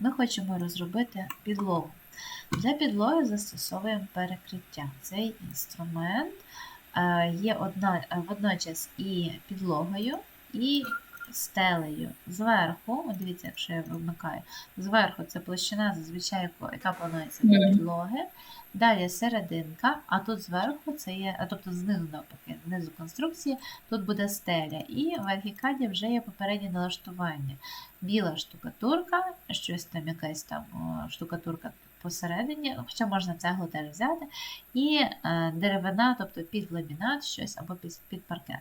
ми хочемо розробити підлогу. Для підлоги застосовуємо перекриття. Цей інструмент е, є е, водночас і підлогою, і стелею. Зверху, от дивіться, якщо я вимикаю, зверху це площина, зазвичай, яка планується Мгм. підлоги. Далі серединка, а тут зверху це є, а тобто знизу навпаки, знизу конструкції, тут буде стеля. І в архікаді вже є попереднє налаштування. Біла штукатурка, щось там, якась там штукатурка посередині, хоча можна цеглу теж взяти, і е, деревина, тобто під ламінат щось або під, під паркет.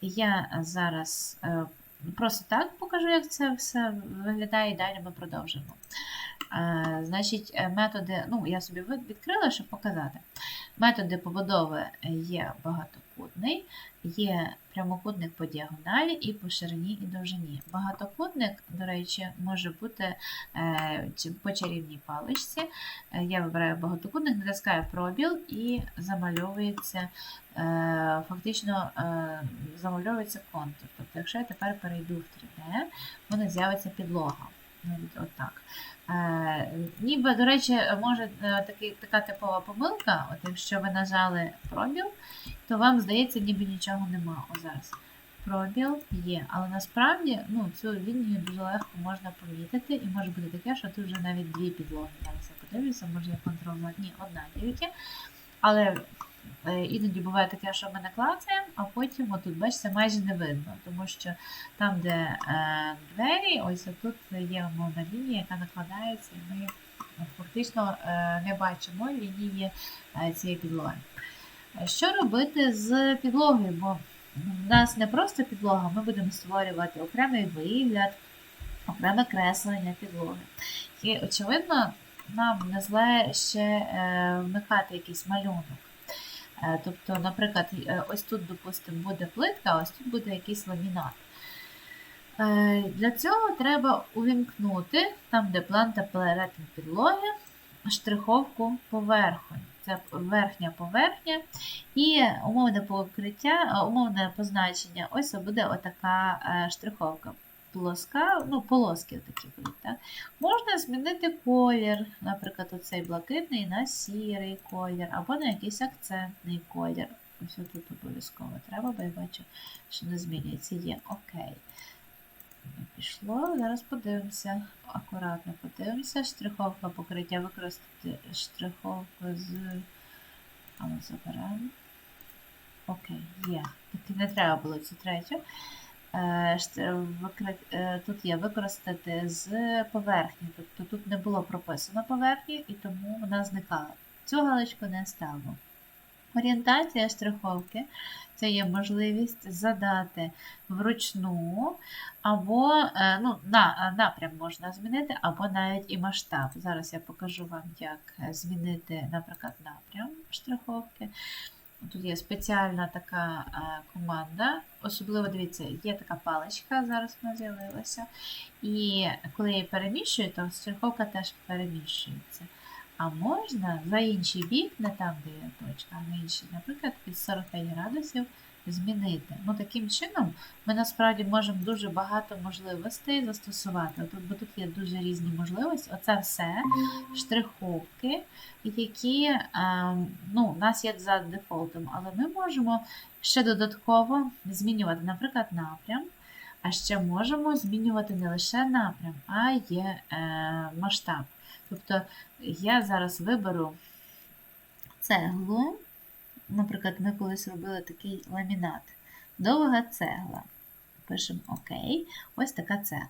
Я зараз е, просто так покажу, як це все виглядає, і далі ми продовжимо. Значить, е, методи, ну, я собі відкрила, щоб показати. Методи побудови є багатокутний, є прямокутник по діагоналі і по ширині і довжині. Багатокутник, до речі, може бути е, по чарівній паличці. Е, Я вибираю багатокутник, натискаю пробіл і замальовується, е, фактично замальовується контур. Тобто, якщо я тепер перейду в 3D, в мене з'явиться підлога. Отак. Ніби, до речі, може такий, така типова помилка, от якщо ви нажали пробіл, то вам здається, ніби нічого нема. Зараз. Пробіл є, але насправді ну, цю лінію дуже легко можна помітити, і може бути таке, що тут вже навіть дві підлоги. Зараз я подивлюся, може я контрольна. Ні, одна тільки. Але е, іноді буває таке, що ми наклацаємо, а потім отут, бачите, майже не видно, тому що там, де е, двері, ось тут є умовна лінія, яка накладається, і ми фактично е, не бачимо лінії е, цієї підлоги. Що робити з підлогою? Бо в нас не просто підлога, ми будемо створювати окремий вигляд, окреме креслення підлоги. І, очевидно, нам не зле ще е, вмикати якийсь малюнок. Е, Тобто, наприклад, е, ось тут, допустимо, буде плитка, а ось тут буде якийсь ламінат. Для цього треба увімкнути, там, де план та перетин підлоги, штриховку поверхонь. Це верхня поверхня. І умовне покриття, умовне позначення, ось буде отака е, штриховка. Плоска, ну, полоски такі будуть. Так? Можна змінити колір, наприклад, оцей блакитний на сірий колір, або на якийсь акцентний колір. Ось тут обов'язково треба, бо я бачу, що не змінюється. Є. Окей. Пішло, зараз подивимося. Акуратно подивимося. Штриховка покриття використати штриховку з. А ми заберемо. Окей, є. Таки не треба було цю третю. Е, е, Тут є використати з поверхні. Тобто тут не було прописано поверхні, і тому вона зникала. Цю галочку не ставимо. Орієнтація штриховки це є можливість задати вручну, або е, ну, на, напрям можна змінити, або навіть і масштаб. Зараз я покажу вам, як е, змінити, наприклад, напрям штриховки. Тут є спеціальна така е, команда. Особливо дивіться, є така паличка, зараз вона з'явилася. І коли я її переміщую, то штриховка теж переміщується. А можна за інший бік, не там, де є точка, а на інший, наприклад, під 45 градусів змінити. Ну, таким чином ми насправді можемо дуже багато можливостей застосувати. Тут, бо тут є дуже різні можливості. Оце все штриховки, які ем, ну, у нас є за дефолтом, але ми можемо ще додатково змінювати, наприклад, напрям. А ще можемо змінювати не лише напрям, а й е, масштаб. Тобто я зараз виберу цеглу. Наприклад, ми колись робили такий ламінат. Довга цегла. Пишемо ОК. Ось така цегла.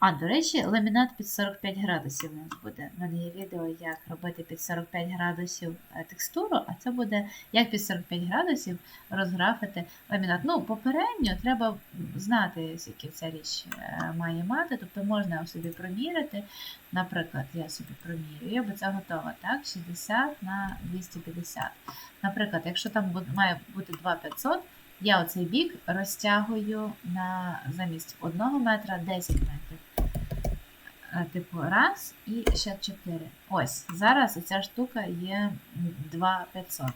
А, до речі, ламінат під 45 градусів у нас буде. У мене є відео, як робити під 45 градусів е, текстуру, а це буде як під 45 градусів розграфити ламінат. Ну, попередньо треба знати, скільки ця річ е, має мати. Тобто можна собі проміряти. Наприклад, я собі промірюю, бо це готово, так? 60 на 250. Наприклад, якщо там має бути 2500, я оцей бік розтягую на замість 1 метра 10 метрів. Е, Типу, раз і ще 4. Ось, зараз ця штука є 2500.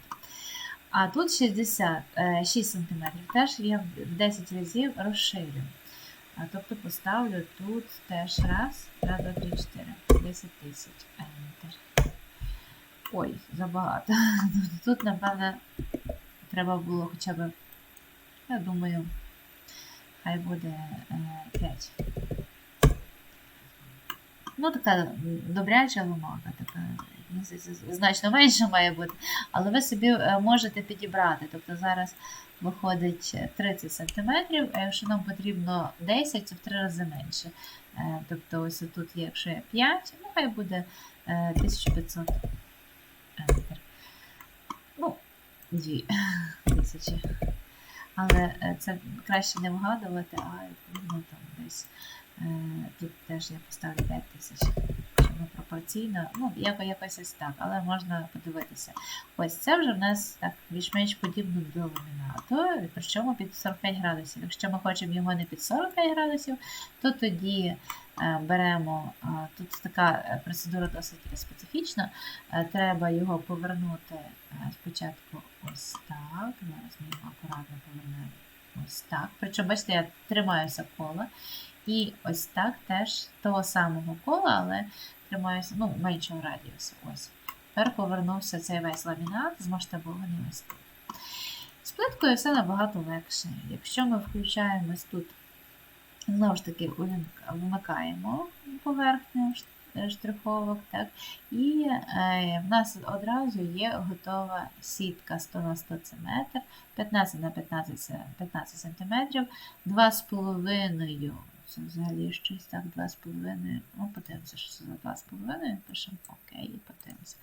А тут 60, е, 6 см. Теж я в 10 разів розширю. Тобто поставлю тут теж раз, раз, два, три, чотири. 10 тисяч. Enter. Ой, забагато. Тут, напевно, треба було хоча б, я думаю, хай буде е, 5. Ну, така добряча вимога, така значно менше має бути. Але ви собі е, можете підібрати. Тобто зараз виходить е, 30 см, а якщо нам потрібно 10, це в 3 рази менше. Е, Тобто ось тут є, якщо є 5, ну хай буде е, 1500 Enter. Ну, 2 тисячі. Але е, це краще не вгадувати, а ну, там десь е, тут теж я поставлю 5 тисяч. Пропорційно, ну, яко- якось ось так, але можна подивитися. Ось це вже в нас так більш-менш подібно до ламінату, причому під 45 градусів. Якщо ми хочемо його не під 45 градусів, то тоді беремо, е, тут така е, процедура досить специфічна, е, треба його повернути е, спочатку ось так. Зараз ми його акуратно повернемо ось так. Причому, бачите, я тримаюся кола. І ось так теж того самого кола, але тримаюся ну, меншого радіусу. Ось. Тепер повернувся цей весь ламінат з масштабований ось тут. З плиткою все набагато легше. Якщо ми включаємось тут, знову ж таки, вмикаємо поверхню штриховок, так, і е, в нас одразу є готова сітка 100 на 100 це метр, 15 на 15 15 см, 2,5 це взагалі щось так, 2,5. Ну, подивимося, що це за 2,5. Пишемо окей, і подивимося.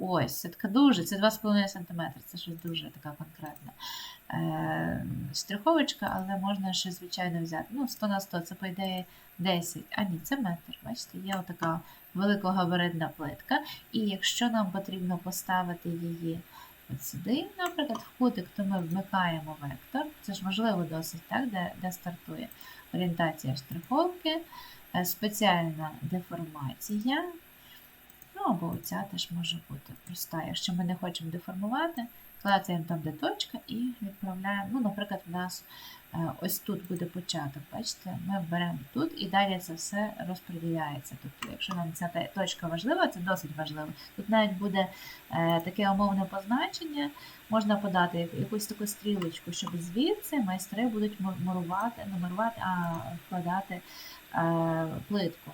Ось, це така дуже, це 2,5 см, це щось дуже така конкретна е, штриховочка, але можна ще, звичайно, взяти. Ну, 100 на 100, це, по ідеї, 10. А ні, це метр. Бачите, є отака великогабаритна плитка. І якщо нам потрібно поставити її от сюди, наприклад, в кутик, то ми вмикаємо вектор. Це ж важливо досить, так, де, де стартує орієнтація штриховки, е, спеціальна деформація. Ну, або оця теж може бути проста. Якщо ми не хочемо деформувати, клацаємо там, де точка, і відправляємо. Ну, наприклад, у нас е, ось тут буде початок. Бачите, ми беремо тут і далі це все розподіляється. Тобто, якщо нам ця точка важлива, це досить важливо. Тут навіть буде е, таке умовне позначення, можна подати якусь таку стрілочку, щоб звідси майстри будуть мурувати, нумерувати, а вкладати е, плитку.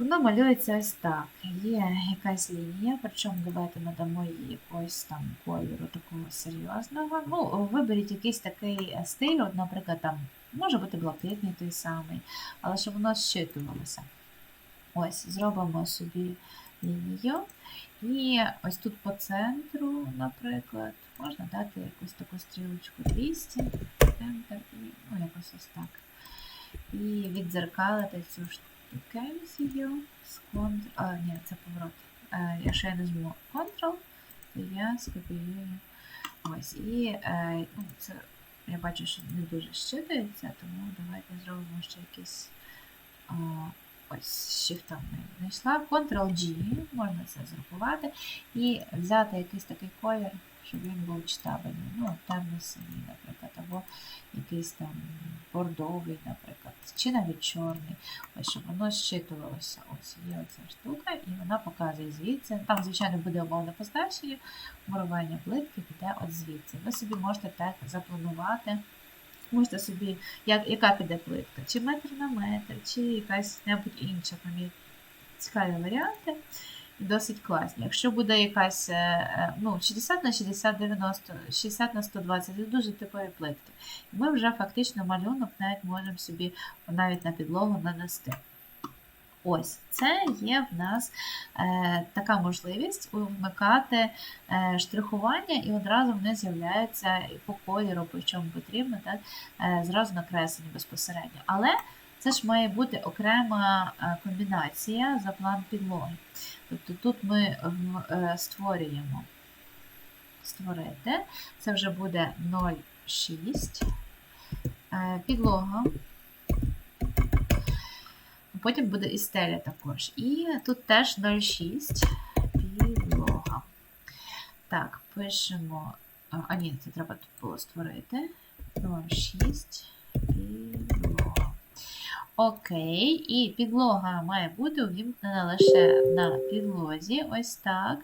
Воно малюється ось так. Є якась лінія, причому давайте надамо їй якогось там кольору такого серйозного. Ну, виберіть якийсь такий е, стиль, от, наприклад, там може бути блакитний той самий, але щоб воно зчитувалося. Ось, зробимо собі лінію. І ось тут по центру, наприклад, можна дати якусь таку стрілочку 200, центр, і ну, якось ось так. І віддзеркалити цю штукенцію з Ctrl. А, ні, це поворот. Е, якщо я нажму Ctrl, то я скопіюю ось. І е, ну, це я бачу, що не дуже щитується, тому давайте зробимо ще якийсь. А, Ось shift не знайшла. Ctrl-G, можна це зрахувати. І взяти якийсь такий колір, щоб він був читабельний. Ну, темно синій, наприклад, або якийсь там бордовий, наприклад, чи навіть чорний. Ось, щоб воно щитувалося. Ось є оця штука, і вона показує звідси. Там, звичайно, буде умовне позначення, мурування плитки піде от звідси. Ви собі можете так запланувати. Можете собі, як, яка піде плитка, чи метр на метр, чи якась небудь інша. Там є цікаві варіанти досить класні. Якщо буде якась е, е, ну, 60 на 60, 90, 60 на 120, це дуже типові плитки. Ми вже фактично малюнок навіть можемо собі навіть на підлогу нанести. Ось, це є в нас е, така можливість вмикати е, штрихування, і одразу вони з'являються по кольору, по чому потрібно, так, е, зразу накреслені безпосередньо. Але це ж має бути окрема е, комбінація за план підлоги. Тобто тут ми е, створюємо створити, це вже буде 0,6. Е, Підлога. Потім буде і стеля також. І тут теж 0,6 підлога. Так, пишемо. А, ні, це треба тут було створити. 0,6 підлога. Окей. І підлога має бути увімкнена лише на підлозі. Ось так.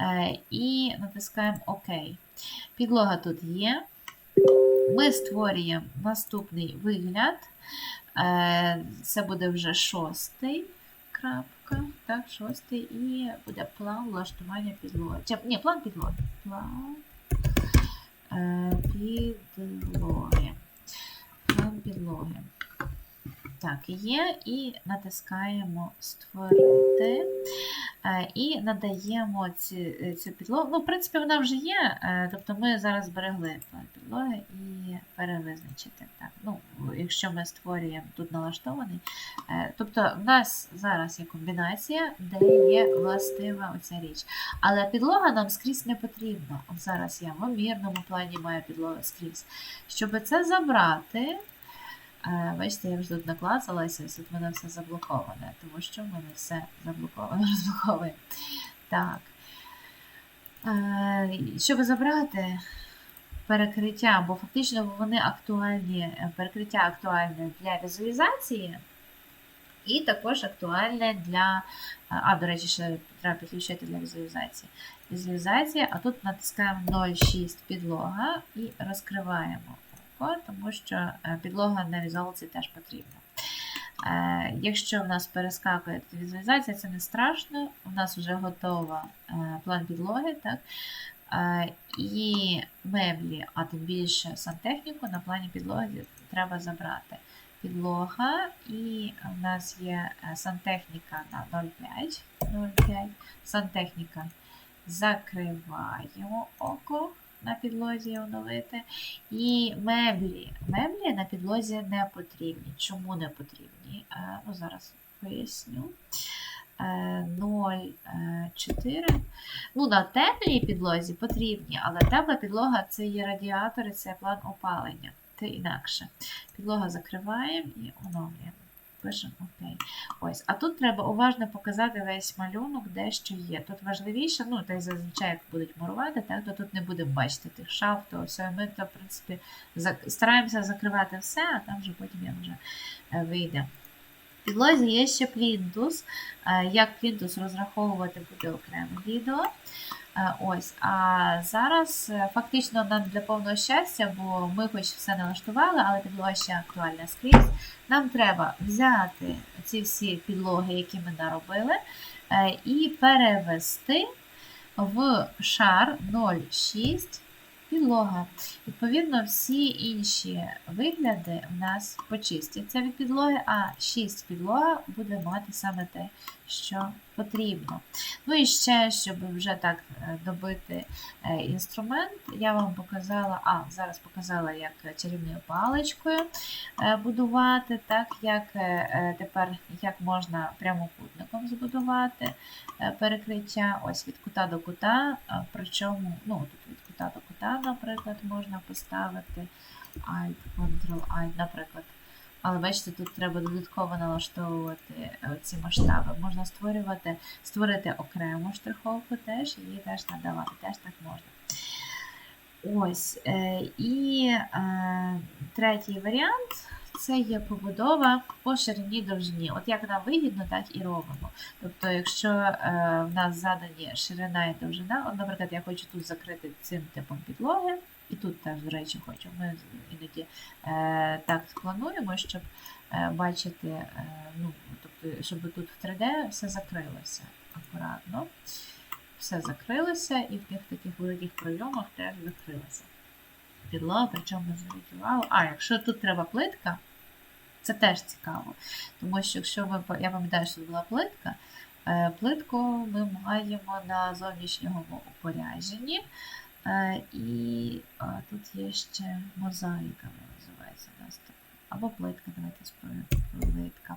Е, І натискаємо ОК. Підлога тут є. Ми створюємо наступний вигляд. Е, Це буде вже шостий. Крапка, так, шостий, і буде план влаштування підлоги. Ні, план підлоги. План е, підлоги. План підлоги. Так, є, і натискаємо Створити. Е, І надаємо ці, цю підлогу. Ну, в принципі, вона вже є. е, Тобто ми зараз зберегли підлоги і перевизначити. Так, ну, якщо ми створюємо тут налаштований. е, Тобто, в нас зараз є комбінація, де є властива оця річ. Але підлога нам скрізь не потрібна. От зараз я в обмірному плані маю підлогу скрізь. Щоб це забрати. Е, Бачите, я вже тут наклацалася, тут в мене все заблоковане, тому що в мене все заблоковано, розблоковує. Так. Е, Щоб забрати перекриття, бо фактично вони актуальні, е, перекриття актуальне для візуалізації, і також актуальне для. А, до речі, ще треба підключити для візуалізації. Візуалізація, а тут натискаємо 0,6 підлога і розкриваємо око, тому що е, підлога на візуалці теж потрібна. Е, Якщо в нас перескакує візуалізація, це не страшно. У нас вже готова е, план підлоги. Так? І меблі, а тим більше сантехніку на плані підлоги треба забрати. Підлога, і в нас є сантехніка на 0,5. 0,5. Сантехніка закриваємо око на підлозі оновити. І меблі. Меблі на підлозі не потрібні. Чому не потрібні? Е, Ну, зараз поясню. Е, 0,4. Ну, на теплій підлозі потрібні, але тепла підлога це є радіатори, це план опалення. Це інакше. Підлога закриваємо і оновлюємо. Пишемо ОК. Ось. А тут треба уважно показати весь малюнок, де що є. Тут важливіше, ну, та й зазвичай, як будуть мурувати, так, то тут не будемо бачити тих шаф, то все. Ми то, в принципі, стараємося закривати все, а там вже потім я вже е, вийде. Підлозі є ще плінтус. Е, Як плінтус розраховувати буде окреме відео. Е, Ось, а зараз е, фактично нам для повного щастя, бо ми хоч все налаштували, але підлога ще актуальна скрізь. Нам треба взяти ці всі підлоги, які ми наробили, і перевести в шар 0,6 підлога. Відповідно, всі інші вигляди в нас почистяться від підлоги, а 6 підлога буде мати саме те, що потрібно. Ну і ще, щоб вже так е, добити е, інструмент, я вам показала, а зараз показала, як чарівною паличкою е, будувати, так як тепер як можна прямокутником збудувати перекриття ось від кута до кута, причому ну, тут від кута до кута, наприклад, можна поставити Alt, Ctrl-Alt, наприклад. Але бачите, тут треба додатково налаштовувати е, ці масштаби. Можна створювати, створити окрему штриховку теж, і її теж надавати, теж так можна. Ось. Е, і е, третій варіант це є побудова по ширині довжині. От як нам вигідно, так і робимо. Тобто, якщо е, в нас задані ширина і довжина, от, наприклад, я хочу тут закрити цим типом підлоги, і тут теж, до речі, хочу. Ми іноді е, так плануємо, щоб е, бачити, ну, тобто, щоб тут в 3D все закрилося акуратно. Все закрилося, і в тих таких великих прийомах теж закрилося. Підлога, причому увагу. А, якщо тут треба плитка, це теж цікаво. Тому що якщо по- я пам'ятаю, що була плитка, е, плитку ми маємо на зовнішньому упорядженні. Е, І тут є ще мозаїка, називається у так. Або плитка, давайте спробуємо. Плитка.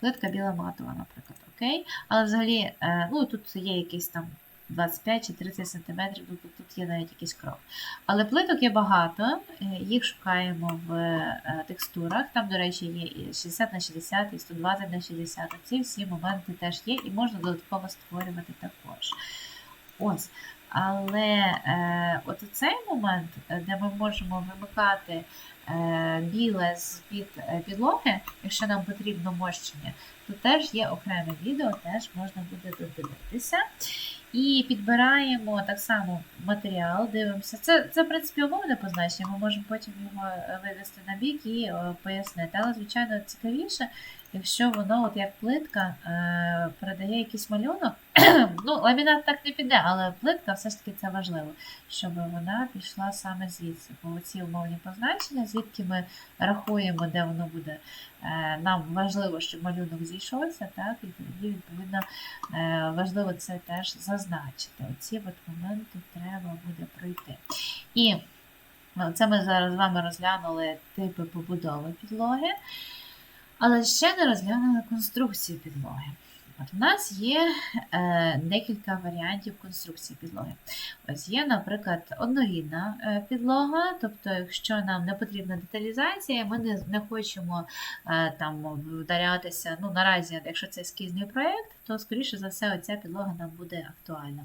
Плитка біла матова, наприклад, окей. Але взагалі, е, ну тут є якийсь там 25 чи 30 см, тут, тут є навіть якийсь крок. Але плиток є багато, е, їх шукаємо в е, текстурах. Там, до речі, є і 60 на 60, і 120 на 60. Ці всі моменти теж є, і можна додатково створювати також. Ось. Але е, от цей момент, е, де ми можемо вимикати е, біле з-під е, підлоги, якщо нам потрібно мощення, то теж є окреме відео, теж можна буде додивитися. І підбираємо так само матеріал, дивимося. Це, це в принципі, умовне позначення, ми можемо потім його е, вивести на бік і е, пояснити. Але, звичайно, цікавіше, якщо воно, от як плитка, е, передає якийсь малюнок. ну, ламінат так не піде, але плитка все ж таки це важливо, щоб вона пішла саме звідси. Бо ці умовні позначення, звідки ми рахуємо, де воно буде. Е, нам важливо, щоб малюнок зійшовся, так, і тоді, відповідно, е, важливо це теж зазначити. Оці от моменти треба буде пройти. І ну, це ми зараз з вами розглянули типи побудови підлоги, але ще не розглянули конструкцію підлоги. От у нас є е, декілька варіантів конструкції підлоги. Ось є, наприклад, однорідна е, підлога, тобто, якщо нам не потрібна деталізація, ми не, не хочемо е, там вдарятися. Ну, наразі, якщо це ескізний проєкт, то, скоріше за все, оця підлога нам буде актуальна.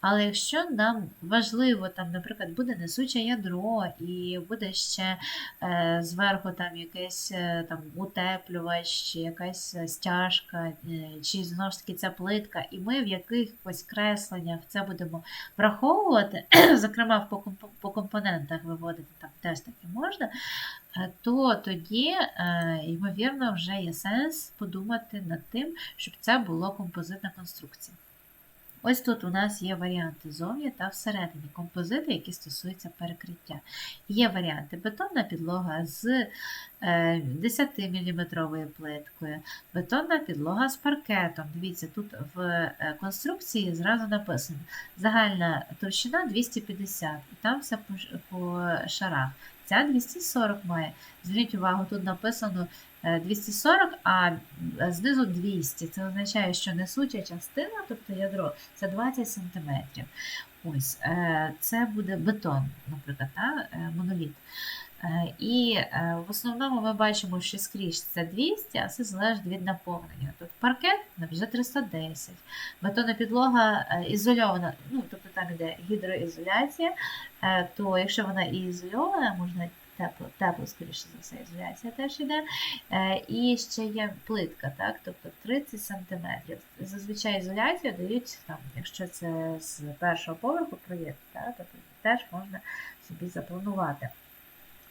Але якщо нам важливо, там, наприклад, буде несуче ядро, і буде ще е, зверху там якийсь е, там утеплювач, якась стяжка, е, чи знову ж таки ця плитка, і ми в якихось кресленнях це будемо враховувати, зокрема по, компонентах виводити там теж таки можна, е, то тоді, е, ймовірно, вже є сенс подумати над тим, щоб це було композитна конструкція. Ось тут у нас є варіанти зовні та всередині композити, які стосуються перекриття. Є варіанти бетонна підлога з 10-мм плиткою, бетонна підлога з паркетом. Дивіться, тут в е, конструкції зразу написано загальна товщина 250, і там все по, шарах. Ця 240 має. Зверніть увагу, тут написано е, 240, а е, знизу 200. Це означає, що несуча частина, тобто ядро, це 20 см. Ось, е, це буде бетон, наприклад, та, е, моноліт. Е, І е, в основному ми бачимо, що скрізь це 200, а все залежить від наповнення. Тут паркет вже 310. Бетонна підлога е, ізольована, ну тобто там іде гідроізоляція, е, то якщо вона і ізольована, можна тепло, тепло, скоріше за все, ізоляція теж іде. Е, І ще є плитка, так, тобто 30 см. Зазвичай ізоляцію дають, там, якщо це з першого поверху проєкт, так, тобто теж можна собі запланувати.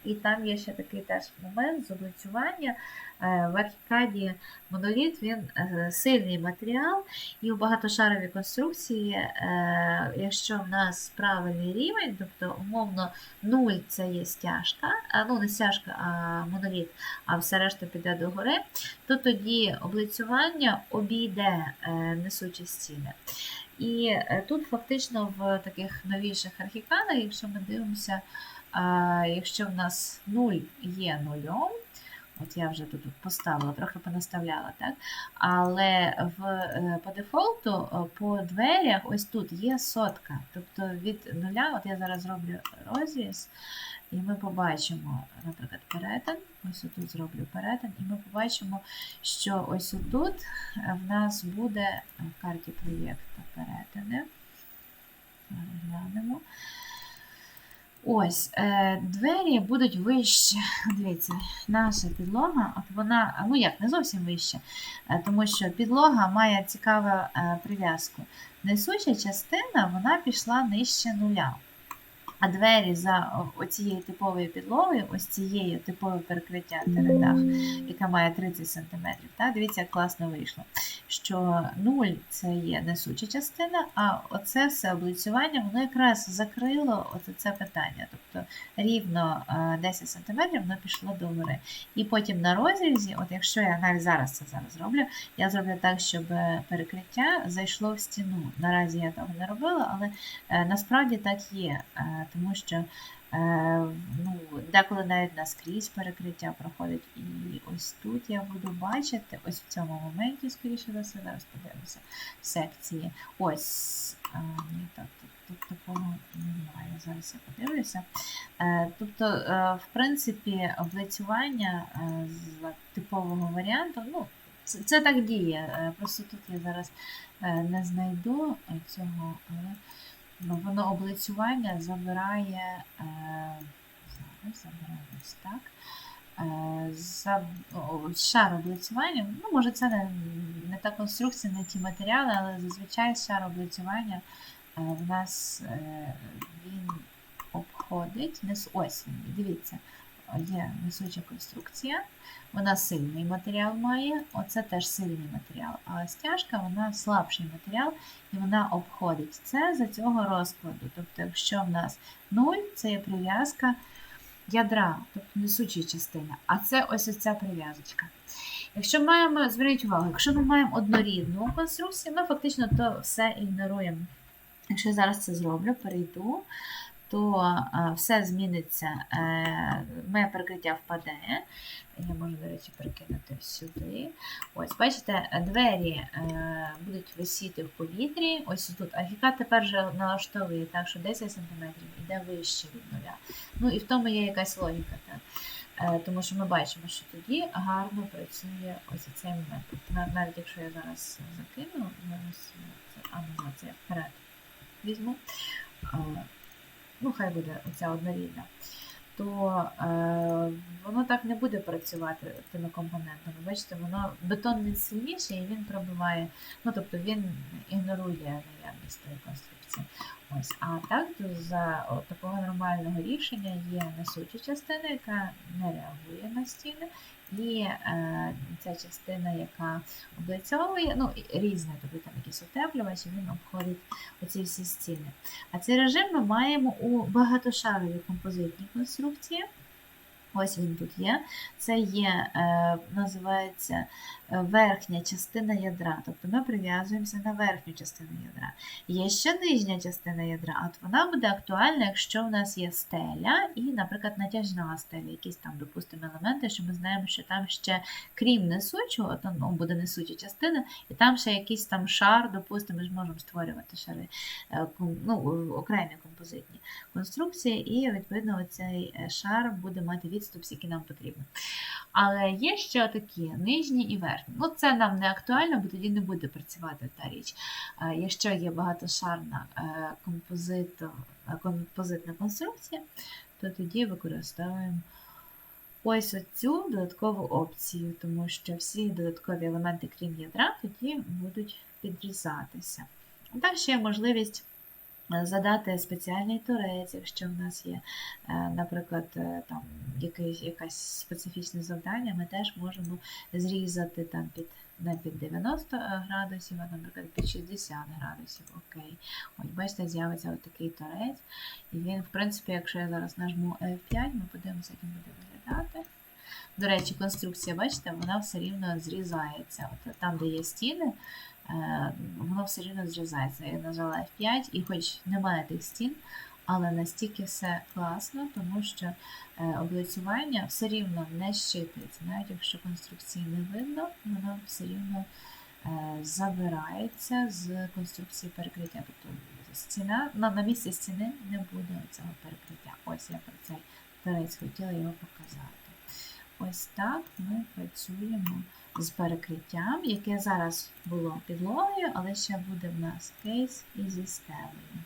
І там є ще такий теж момент з облицювання. Е, В архікаді моноліт він е, сильний матеріал, і у багатошаровій конструкції, е, якщо в нас правильний рівень, тобто умовно 0 це є стяжка, ну не стяжка, а моноліт, а все решта піде догори, то тоді облицювання обійде несучі стіни. І тут фактично в таких новіших архікадах, якщо ми дивимося, якщо в нас 0 є нульом, от я вже тут поставила, трохи понаставляла, так? Але в, е, по дефолту по дверях ось тут є сотка. Тобто від нуля, от я зараз зроблю розріз, і ми побачимо, наприклад, перетин. Ось тут зроблю перетин, і ми побачимо, що ось тут в нас буде в карті проєкту перетини. Глянемо. Ось, е, двері будуть вище. Дивіться, наша підлога, от вона, ну як, не зовсім вище, е, тому що підлога має цікаву е, прив'язку. Несуча частина вона пішла нижче нуля. А двері за оцією типовою підлогою, ось цією типове перекриття тередах, яка має 30 см. Так? Дивіться, як класно вийшло. Що 0 це є несуча частина, а оце все облицювання, воно якраз закрило це питання. Тобто рівно е, 10 см воно пішло до гори. І потім на розрізі, от якщо я навіть зараз це зараз роблю, я зроблю так, щоб е, перекриття зайшло в стіну. Наразі я того не робила, але е, насправді так є, е, тому що е, ну, деколи навіть наскрізь перекриття проходить. І ось тут я буду бачити, ось в цьому моменті, скоріше за все, зараз подивимося в секції. Ось, е, ні, так, тут, тут такого немає. Зараз я подивлюся. Е, Тобто, в принципі, облицювання з типового варіанту, ну, це, це так діє. Просто тут я зараз не знайду цього, але воно облицювання забирає. е, зараз. Ось ось так. Е, За шар облицювання, ну, може, це не, не та конструкція, не ті матеріали, але зазвичай шар облицювання е, в нас він обходить. нес- Ось він, дивіться, є несуча конструкція, вона сильний матеріал має, оце теж сильний матеріал, а стяжка вона слабший матеріал і вона обходить це за цього розкладу. Тобто, якщо в нас 0, це є прив'язка ядра, тобто несучої частини, а це ось ось ця прив'язочка. Якщо маємо, зверніть увагу, якщо ми маємо однорідну конструкцію, ми фактично то все ігноруємо. Якщо я зараз це зроблю, перейду, то а, все зміниться, е, моє перекриття впаде. Я можу, до речі, перекинути сюди. Ось, бачите, двері е, будуть висіти в повітрі. Ось тут. Архікат тепер вже налаштовує так, що 10 см йде вище від нуля. Ну і в тому є якась логіка. Так? Е, Тому що ми бачимо, що тоді гарно працює ось цей момент. Навіть якщо я зараз закину, зараз це анімація вперед візьму. е, Ну, хай буде оця однорідна. То е, воно так не буде працювати тими компонентами. Бачите, воно бетон він сильніший і він пробиває, ну тобто він ігнорує наявність тої конструкції. Ось, а так за такого нормального рішення є несуча частина, яка не реагує на стіни, і е, ця частина, яка облицьовує, ну і різне, тобто там якісь утеплювачі, він обходить оці всі стіни. А цей режим ми маємо у багатошаровій композитній конструкції. Ось він тут є. Це є, е, називається верхня частина ядра. Тобто ми прив'язуємося на верхню частину ядра. Є ще нижня частина ядра, от вона буде актуальна, якщо в нас є стеля і, наприклад, натяжна стеля, якісь там, допустимо, елементи, що ми знаємо, що там ще, крім несучого, то ну, буде несуча частина, і там ще якийсь там шар, допустимо, ми ж можемо створювати шари, е, ну, окремі композитні конструкції, і відповідно цей шар буде мати відступ, скільки нам потрібно. Але є ще такі нижні і верхні. Ну, це нам не актуально, бо тоді не буде працювати та річ. Якщо є багатошарна е, е, композитна конструкція, то тоді використовуємо ось оцю додаткову опцію, тому що всі додаткові елементи, крім ядра, тоді будуть підрізатися. Далі є можливість задати спеціальний торець, якщо в нас є, е, наприклад, е, там якесь, якесь специфічне завдання, ми теж можемо зрізати там під не під 90 градусів, а, наприклад, під 60 градусів. Окей. Ось, бачите, з'явиться отакий торець. І він, в принципі, якщо я зараз нажму F5, ми подивимося, як він буде виглядати. До речі, конструкція, бачите, вона все рівно зрізається. От там, де є стіни, е, воно все рівно зрізається. Я нажала F5, і хоч немає тих стін, але настільки все класно, тому що е, облицювання все рівно не щитується. Навіть якщо конструкції не видно, воно все рівно е, забирається з конструкції перекриття. Тобто стіна, на, на місці стіни не буде цього перекриття. Ось я про цей торець хотіла його показати. Ось так ми працюємо з перекриттям, яке зараз було підлогою, але ще буде в нас кейс і зі стелею.